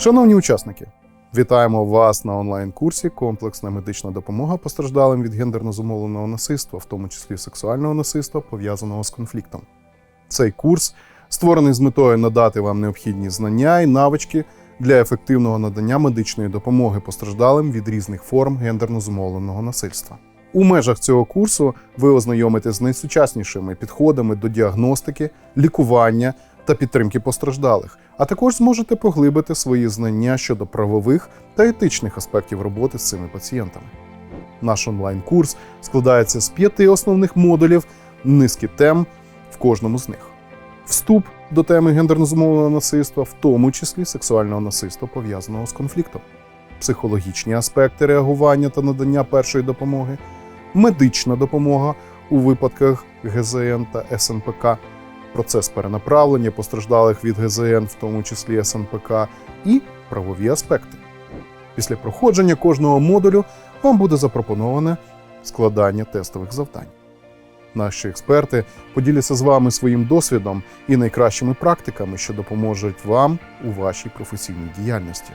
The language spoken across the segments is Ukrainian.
Шановні учасники, вітаємо вас на онлайн-курсі Комплексна медична допомога постраждалим від гендерно зумовленого насильства, в тому числі сексуального насильства, пов'язаного з конфліктом. Цей курс створений з метою надати вам необхідні знання і навички для ефективного надання медичної допомоги постраждалим від різних форм гендерно зумовленого насильства. У межах цього курсу ви ознайомитесь з найсучаснішими підходами до діагностики, лікування та підтримки постраждалих, а також зможете поглибити свої знання щодо правових та етичних аспектів роботи з цими пацієнтами. Наш онлайн-курс складається з п'яти основних модулів, низки тем в кожному з них. Вступ до теми гендерно зумовленого насильства, в тому числі сексуального насильства, пов'язаного з конфліктом, психологічні аспекти реагування та надання першої допомоги, медична допомога у випадках ГЗН та СНПК, процес перенаправлення постраждалих від ГЗН, в тому числі СНПК, і правові аспекти. Після проходження кожного модулю вам буде запропоноване складання тестових завдань. Наші експерти поділяться з вами своїм досвідом і найкращими практиками, що допоможуть вам у вашій професійній діяльності.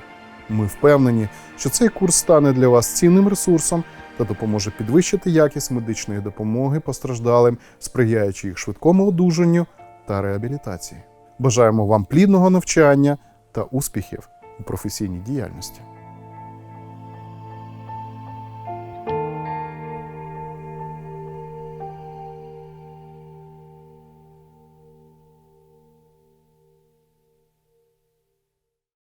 Ми впевнені, що цей курс стане для вас цінним ресурсом та допоможе підвищити якість медичної допомоги постраждалим, сприяючи їх швидкому одужанню та реабілітації. Бажаємо вам плідного навчання та успіхів у професійній діяльності.